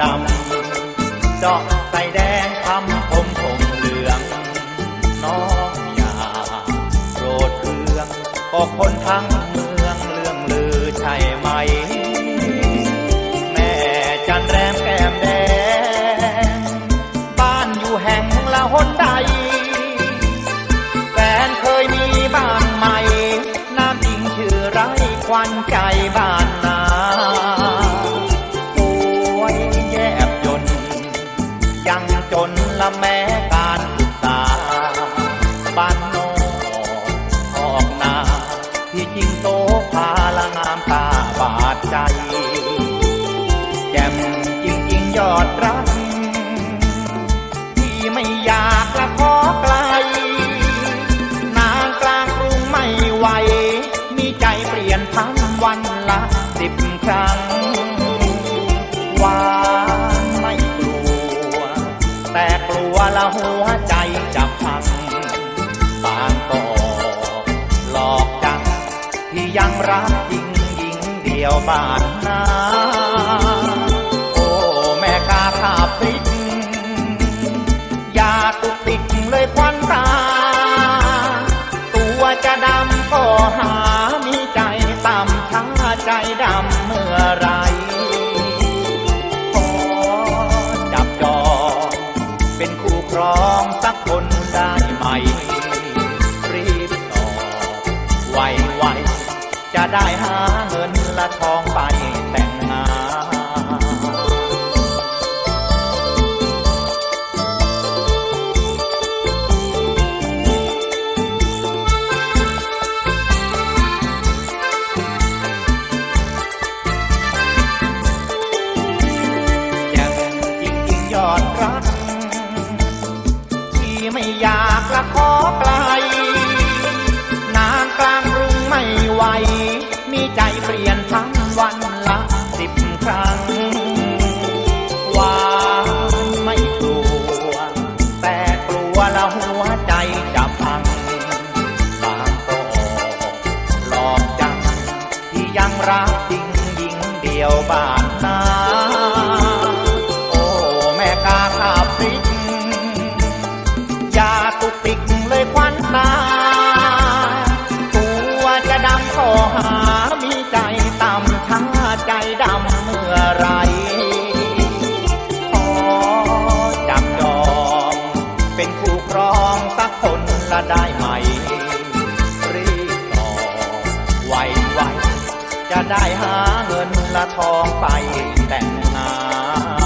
ดำเจาใสแดงทำผมผมเหลือง น้องอย่าโกรธเรืองก็คนทั้งเมืองเรื่องลือใช่ไหม แม่จันแรมแก้มแดง บ้านอยู่แห่งละหนใดแฟนเคยมีบ้านใหม่น้ำจริงชื่อไรควันใจบ้าน ที่จริงโตพาละงามตาบาดใจ แจ่มจริงๆยอดรักที่ไม่อยากละขอไกล นางกลางกรุงไม่ไหว มีใจเปลี่ยนทั้งวันละสิบครั้งหวานไม่กลัว แต่กลัวละหัว ยังรักยิ่งยิ่งเดียวบ้านนา จะได้หาเงินละทองไปแต่งงานยังจริงจริงๆยอดรักที่ไม่อยากละขอ บ้านนาโอ้แม่กาขาพริกอย่าตุกติกเลยควันตาตัวจะดำก็หามีใจต่ำช้าใจดำเมื่อไรขอจับจองเป็นคู่ครองสักคนละได้ไหมรีบต่อไว จะได้หาเงินละทองไปแต่งงาน